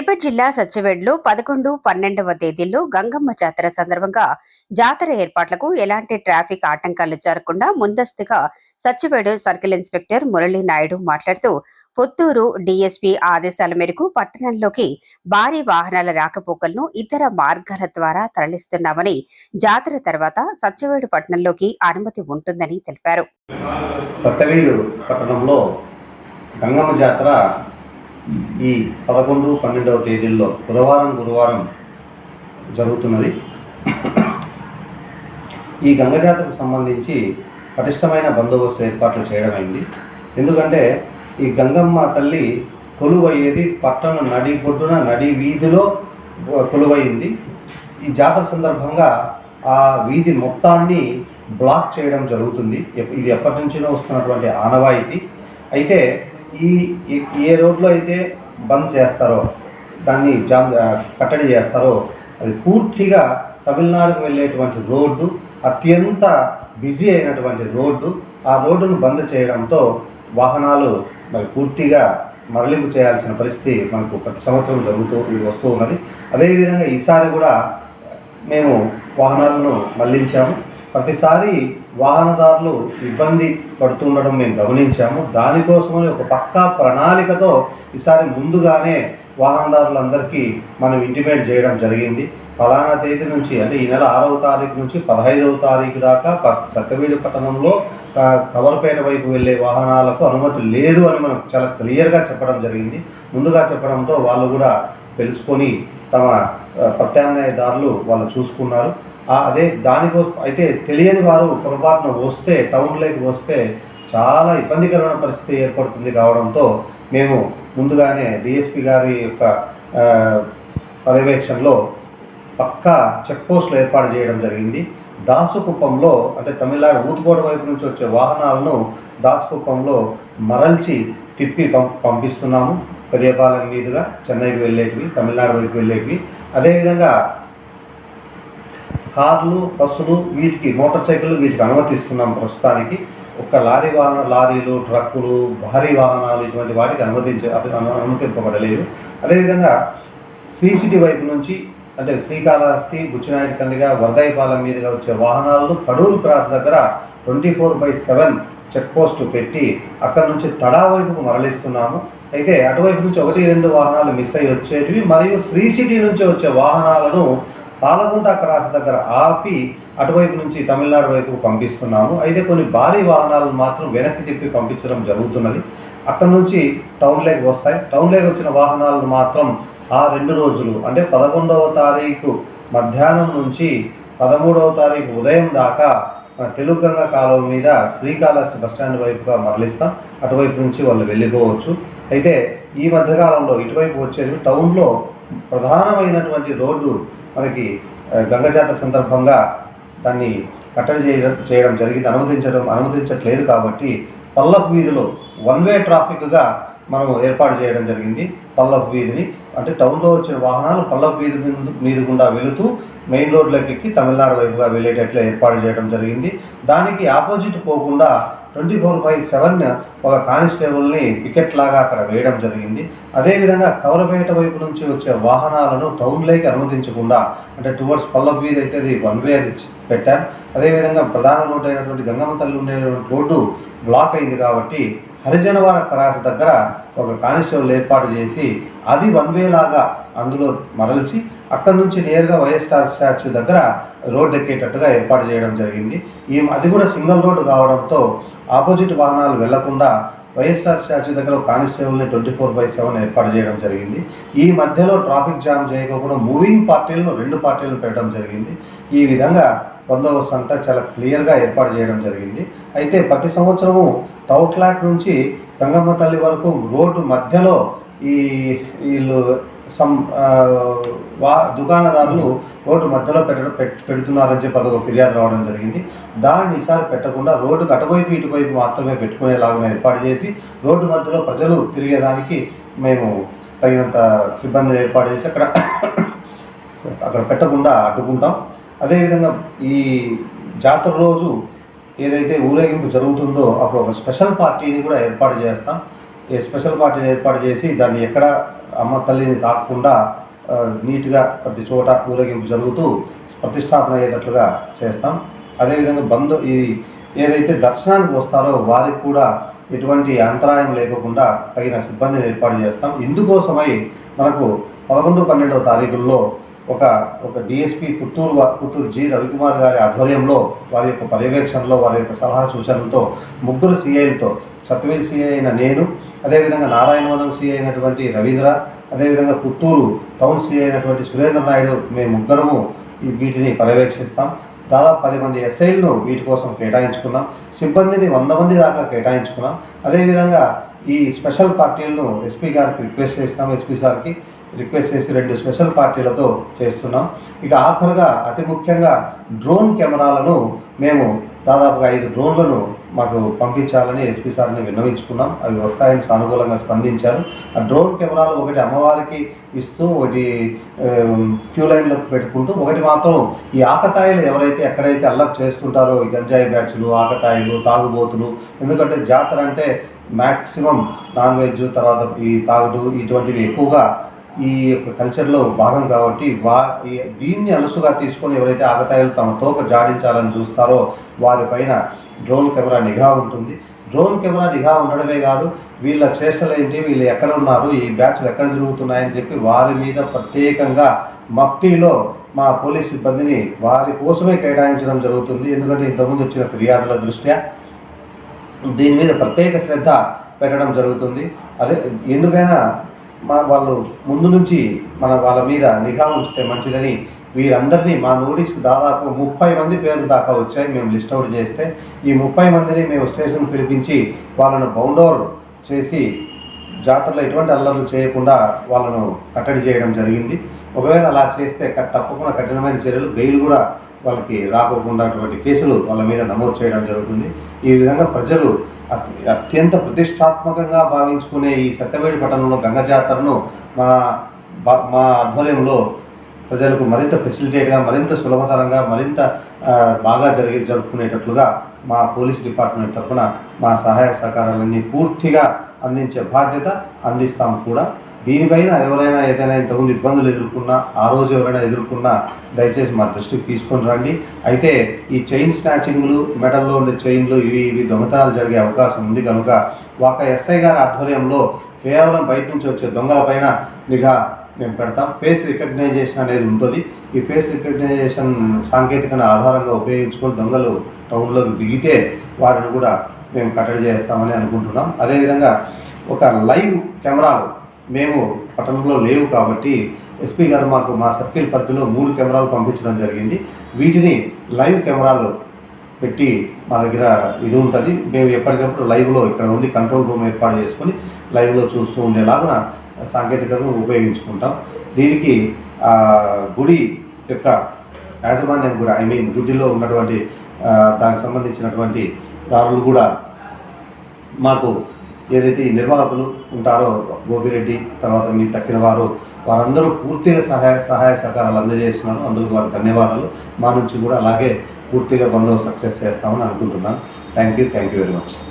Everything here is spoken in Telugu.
తిరుపతి జిల్లా సత్యవేడులో పదకొండు పన్నెండవ తేదీల్లో గంగమ్మ జాతర సందర్భంగా జాతర ఏర్పాట్లకు ఎలాంటి ట్రాఫిక్ ఆటంకాలు జరగకుండా ముందస్తుగా సత్యవేడు సర్కిల్ ఇన్స్పెక్టర్ మురళీ నాయుడు మాట్లాడుతూ పుత్తూరు డీఎస్పీ ఆదేశాల మేరకు పట్టణంలోకి భారీ వాహనాల రాకపోకలను ఇతర మార్గాల ద్వారా తరలిస్తున్నామని జాతర తర్వాత సత్యవేడు పట్టణంలోకి అనుమతి ఉంటుందని తెలిపారు. పట్టణంలో గంగమ్మ జాతర ఈ పదకొండు పన్నెండవ తేదీల్లో బుధవారం గురువారం జరుగుతున్నది. ఈ గంగ జాతరకు సంబంధించి పటిష్టమైన బందోబస్తు ఏర్పాట్లు చేయడమైంది ఎందుకంటే ఈ గంగమ్మ తల్లి కొలువయ్యేది పట్టణ నడి పొడ్డున నడి వీధిలో కొలువైంది ఈ జాతర సందర్భంగా ఆ వీధి మొత్తాన్ని బ్లాక్ చేయడం జరుగుతుంది. ఇది ఎప్పటి నుంచినో వస్తున్నటువంటి ఆనవాయితీ. అయితే ఈ ఏ రోడ్లో అయితే బంద్ చేస్తారో దాన్ని జామ్ కట్టడి చేస్తారో అది పూర్తిగా తమిళనాడుకు వెళ్ళేటువంటి రోడ్డు అత్యంత బిజీ అయినటువంటి రోడ్డు ఆ రోడ్డును బంద్ చేయడంతో వాహనాలు మరి పూర్తిగా మరలింపు చేయాల్సిన పరిస్థితి మనకు ప్రతి సంవత్సరం జరుగుతూ వస్తూ ఉన్నది. అదేవిధంగా ఈసారి కూడా మేము వాహనాలను మళ్ళించాము. ప్రతిసారి వాహనదారులు ఇబ్బంది పడుతుండడం మేము గమనించాము. దానికోసమని ఒక పక్కా ప్రణాళికతో ఈసారి ముందుగానే వాహనదారులందరికీ మనం ఇంటిమేట్ చేయడం జరిగింది. ఫలానా తేదీ నుంచి అంటే ఈ నెల ఆరవ తారీఖు నుంచి పదహైదవ తారీఖు దాకా సత్తవీడి పట్టణంలో ఆ, కవరపేట వైపు వెళ్ళే వాహనాలకు అనుమతి లేదు అని మనం చాలా క్లియర్గా చెప్పడం జరిగింది. ముందుగా చెప్పడంతో వాళ్ళు కూడా తెలుసుకొని తమ ప్రత్యామ్నాయ ప్రత్యామ్నాయదారులు వాళ్ళు చూసుకున్నారు. అదే దానికోసం అయితే తెలియని వారు పొరపాటున వస్తే టౌన్లోకి వస్తే చాలా ఇబ్బందికరమైన పరిస్థితి ఏర్పడుతుంది కావడంతో మేము ముందుగానే డిఎస్పి గారి యొక్క పర్యవేక్షణలో పక్కా చెక్ పోస్టులు ఏర్పాటు చేయడం జరిగింది. దాసుకుప్పంలో అంటే తమిళనాడు ఊతుకోట వైపు నుంచి వచ్చే వాహనాలను దాసుకుప్పంలో మరల్చి తిప్పి పం పంపిస్తున్నాము. పెరియపాలెం మీదుగా చెన్నైకి వెళ్ళేటివి తమిళనాడు వైపు వెళ్ళేటివి. అదేవిధంగా కార్లు బస్సులు వీటికి మోటార్ సైకిళ్ళు వీటికి అనుమతిస్తున్నాం ప్రస్తుతానికి. ఒక్క లారీ వాహన లారీలు ట్రక్కులు భారీ వాహనాలు ఇటువంటి వాటికి అనుమతించ అను- అనుమతింపబడలేదు. అదేవిధంగా శ్రీ సిటీ వైపు నుంచి అంటే శ్రీకాళహస్తి బుచ్చినాయుడు కండిగా వరదాయిపాలెం మీదుగా వచ్చే వాహనాలను కడూరు క్రాస్ దగ్గర twenty four by seven check post పెట్టి అక్కడ నుంచి తడా వైపుకు మరలిస్తున్నాము. అయితే అటువైపు నుంచి ఒకటి రెండు వాహనాలు మిస్ అయ్యి వచ్చేటివి. మరియు శ్రీ సిటీ నుంచి వచ్చే వాహనాలను పాలగుంట క్రాస్ దగ్గర ఆపి అటువైపు నుంచి తమిళనాడు వైపు పంపిస్తున్నాము. అయితే కొన్ని భారీ వాహనాలను మాత్రం వెనక్కి తిప్పి పంపించడం జరుగుతున్నది. అక్కడ నుంచి టౌన్లోకి వస్తాయి. టౌన్లోకి వచ్చిన వాహనాలను మాత్రం ఆ రెండు రోజులు అంటే పదకొండవ తారీఖు మధ్యాహ్నం నుంచి పదమూడవ తారీఖు ఉదయం దాకా మన గంగ కాలువ మీద శ్రీకాళహస్తి బస్టాండ్ వైపుగా మరలిస్తాం. అటువైపు నుంచి వాళ్ళు వెళ్ళిపోవచ్చు. అయితే ఈ మధ్యకాలంలో ఇటువైపు వచ్చేది టౌన్లో ప్రధానమైనటువంటి రోడ్డు మనకి గంగ జాతర సందర్భంగా దాన్ని కట్టడి చేయడం చేయడం జరిగింది. అనుమతించడం అనుమతించట్లేదు కాబట్టి పల్లపు వీధిలో వన్ వే ట్రాఫిక్గా మనం ఏర్పాటు చేయడం జరిగింది. పల్లపు వీధిని అంటే టౌన్లో వచ్చిన వాహనాలు పల్లపు వీధి మీద- గుండా వెళుతూ మెయిన్ రోడ్లకి ఎక్కి తమిళనాడు వైపుగా వెళ్ళేటట్లు ఏర్పాటు చేయడం జరిగింది. దానికి ఆపోజిట్ పోకుండా ట్వంటీ ఫోర్ బై సెవెన్ ఒక కానిస్టేబుల్ని పికెట్ లాగా అక్కడ వేయడం జరిగింది. అదేవిధంగా కవరపేట వైపు నుంచి వచ్చే వాహనాలను టౌన్లోకి అనుమతించకుండా అంటే టువర్డ్స్ పల్లబ్ వీధి అయితే అది వన్ వే అది పెట్టాం అదేవిధంగా ప్రధాన రోడ్డు అయినటువంటి గంగమ్మ తల్లి ఉండే రోడ్డు బ్లాక్ అయింది కాబట్టి హరిజనవాడ క్రాస్ దగ్గర ఒక కానిస్టేబుల్ ఏర్పాటు చేసి అది వన్ వే లాగా అందులో మరల్చి అక్కడ నుంచి నేరుగా వైఎస్ఆర్ స్టాచ్యూ దగ్గర రోడ్ ఎక్కేటట్టుగా ఏర్పాటు చేయడం జరిగింది. ఈ అది కూడా సింగిల్ రోడ్డు కావడంతో ఆపోజిట్ వాహనాలు వెళ్ళకుండా వైఎస్ఆర్ స్టాచ్యూ దగ్గర కానిస్టేబుల్ని ట్వంటీ ఫోర్ బై సెవెన్ ఏర్పాటు చేయడం జరిగింది. ఈ మధ్యలో ట్రాఫిక్ జామ్ చేయకుండా మూవింగ్ పార్టీలను రెండు పార్టీలను పెట్టడం జరిగింది. ఈ విధంగా బందోబస్తు అంతా చాలా క్లియర్గా ఏర్పాటు చేయడం జరిగింది. అయితే ప్రతి సంవత్సరము టౌట్లాక్ నుంచి గంగమ్మ తల్లి వరకు రోడ్డు మధ్యలో ఈ వీళ్ళు సం వా దుకాణదారులు రోడ్డు మధ్యలో పెట్టడం పెడుతున్నారని చెప్పి అదొక ఫిర్యాదు రావడం జరిగింది. దాన్ని ఈసారి పెట్టకుండా రోడ్డుకు అటువైపు ఇటువైపు మాత్రమే పెట్టుకునేలాగా ఏర్పాటు చేసి రోడ్డు మధ్యలో ప్రజలు తిరిగేదానికి మేము తగినంత సిబ్బందిని ఏర్పాటు చేసి అక్కడ అక్కడ పెట్టకుండా అడ్డుకుంటాం. అదేవిధంగా ఈ జాతర రోజు ఏదైతే ఊరేగింపు జరుగుతుందో అప్పుడు ఒక స్పెషల్ పార్టీని కూడా ఏర్పాటు చేస్తాం. ఈ స్పెషల్ పార్టీని ఏర్పాటు చేసి దాన్ని ఎక్కడ అమ్మ తల్లిని తాకకుండా నీట్గా ప్రతి చోట ఊరేగింపు జరుగుతూ ప్రతిష్టాపన అయ్యేటట్లుగా చేస్తాం. అదేవిధంగా బంధు ఈ ఏదైతే దర్శనానికి వస్తారో వారికి కూడా ఎటువంటి అంతరాయం లేకుండా తగిన సిబ్బందిని ఏర్పాటు చేస్తాం. ఇందుకోసమై మనకు పదకొండు పన్నెండవ తారీఖుల్లో ఒక ఒక డిఎస్పి పుత్తూరు పుత్తూరు జి రవికుమార్ గారి ఆధ్వర్యంలో వారి యొక్క పర్యవేక్షణలో వారి యొక్క సలహా సూచనలతో ముగ్గురు సిఐలతో సత్యవేల్ సిఐ అయిన నేను అదేవిధంగా నారాయణవనం సిఐ అయినటువంటి రవీంద్ర అదేవిధంగా పుత్తూరు టౌన్ సిఐ అయినటువంటి సురేంద్ర నాయుడు మేము ముగ్గురము వీటిని పర్యవేక్షిస్తాం. దాదాపు పది మంది ఎస్ఐలను వీటి కోసం కేటాయించుకున్నాం. సిబ్బందిని వంద మంది దాకా కేటాయించుకున్నాం. అదేవిధంగా ఈ స్పెషల్ పార్టీలను ఎస్పీ గారికి రిక్వెస్ట్ చేస్తాం ఎస్పీ సార్కి. రిక్వెస్ట్ చేసి రెండు స్పెషల్ పార్టీలతో చేస్తున్నాం. ఇక ఆఖరుగా అతి ముఖ్యంగా డ్రోన్ కెమెరాలను మేము దాదాపుగా ఐదు డ్రోన్లను మాకు పంపించాలని ఎస్పీ సార్ని విన్నవించుకున్నాం. అవి వస్తాయని సానుకూలంగా స్పందించారు. ఆ డ్రోన్ కెమెరాలు ఒకటి అమ్మవారికి ఇస్తూ ఒకటి క్యూ లైన్లకు పెట్టుకుంటూ ఒకటి మాత్రం ఈ ఆకతాయిలు ఎవరైతే ఎక్కడైతే అల్లరి చేస్తుంటారో ఈ గంజాయి బ్యాచ్లు ఆకతాయిలు తాగుబోతులు ఎందుకంటే జాతర అంటే మ్యాక్సిమం నాన్ వెజ్ తర్వాత ఈ తాగుడు ఇటువంటివి ఎక్కువగా ఈ యొక్క కల్చర్లో భాగం కాబట్టి వా దీన్ని అలసుగా తీసుకొని ఎవరైతే ఆగతాయిలు తమ తోక జాడించాలని చూస్తారో వారిపైన డ్రోన్ కెమెరా నిఘా ఉంటుంది. డ్రోన్ కెమెరా నిఘా ఉండడమే కాదు వీళ్ళ చేష్టలు ఏంటి వీళ్ళు ఎక్కడ ఉన్నారు ఈ బ్యాచ్లు ఎక్కడ జరుగుతున్నాయని చెప్పి వారి మీద ప్రత్యేకంగా మఫ్టీలో మా పోలీస్ సిబ్బందిని వారి కోసమే కేటాయించడం జరుగుతుంది. ఎందుకంటే ఇంతకుముందు వచ్చిన ఫిర్యాదుల దృష్ట్యా దీని మీద ప్రత్యేక శ్రద్ధ పెట్టడం జరుగుతుంది. అదే ఎందుకైనా మా వాళ్ళు ముందు నుంచి మన వాళ్ళ మీద నిఘా ఉంచితే మంచిదని వీరందరినీ మా నోటీస్కి దాదాపు ముప్పై మంది పేర్లు దాకా వచ్చాయి మేము లిస్ట్ అవుట్ చేస్తే. ఈ ముప్పై మందిని మేము స్టేషన్ పిలిపించి వాళ్ళను బౌండోర్ చేసి జాతరలో ఎటువంటి అల్లర్లు చేయకుండా వాళ్ళను కట్టడి చేయడం జరిగింది. ఒకవేళ అలా చేస్తే తప్పకుండా కఠినమైన చర్యలు బెయిల్ కూడా వాళ్ళకి రాకోకుండా అటువంటి కేసులు వాళ్ళ మీద నమోదు చేయడం జరుగుతుంది. ఈ విధంగా ప్రజలు అత్యంత ప్రతిష్టాత్మకంగా భావించుకునే ఈ సత్యవేడి పట్టణంలో గంగ జాతరను మా మా ఆధ్వర్యంలో ప్రజలకు మరింత ఫెసిలిటేట్గా మరింత సులభతరంగా మరింత బాగా జరిగి జరుపుకునేటట్లుగా మా పోలీస్ డిపార్ట్మెంట్ తరఫున మా సహాయ సహకారాలన్నీ పూర్తిగా అందించే బాధ్యత అందిస్తాము కూడా. దీనిపైన ఎవరైనా ఏదైనా ఇంతకుముందు ఇబ్బందులు ఎదుర్కొన్నా ఆ రోజు ఎవరైనా ఎదుర్కొన్నా దయచేసి మా దృష్టికి తీసుకొని రండి. అయితే ఈ చైన్ స్నాచింగ్లు మెడల్లో ఉండే చైన్లు ఇవి ఇవి దొంగతనాలు జరిగే అవకాశం ఉంది కనుక ఒక ఎస్ఐ గారి ఆధ్వర్యంలో కేవలం బయట నుంచి వచ్చే దొంగల పైన నిఘా మేము పెడతాం. ఫేస్ రికగ్నైజేషన్ అనేది ఉంటుంది. ఈ ఫేస్ రికగ్నైజేషన్ సాంకేతికను ఆధారంగా ఉపయోగించుకొని దొంగలు టౌన్లోకి దిగితే వారిని కూడా మేము కట్టడి చేస్తామని అనుకుంటున్నాం. అదేవిధంగా ఒక లైవ్ కెమెరాలు మేము పట్టణంలో లేవు కాబట్టి ఎస్పీ గారు మాకు మా సర్కిల్ పరిధిలో మూడు కెమెరాలు పంపించడం జరిగింది. వీటిని లైవ్ కెమెరాలు పెట్టి మా దగ్గర ఇది ఉంటుంది. మేము ఎప్పటికప్పుడు లైవ్లో ఇక్కడ ఉండి కంట్రోల్ రూమ్ ఏర్పాటు చేసుకొని లైవ్లో చూస్తూ ఉండేలాగా సాంకేతికతను ఉపయోగించుకుంటాం. దీనికి గుడి యొక్క యాజమాన్యం కూడా ఐ మీన్ గుడిలో ఉన్నటువంటి దానికి సంబంధించినటువంటి దారులు కూడా మాకు ఏదైతే ఈ నిర్వాహకులు ఉంటారో గోపిరెడ్డి తర్వాత మీ తక్కిన వారు వారందరూ పూర్తిగా సహాయ సహాయ సహకారాలు అందజేస్తున్నారు. అందుకు వారి ధన్యవాదాలు. మా నుంచి కూడా అలాగే పూర్తిగా బంధువు సక్సెస్ చేస్తామని అనుకుంటున్నాను. Thank you thank you very much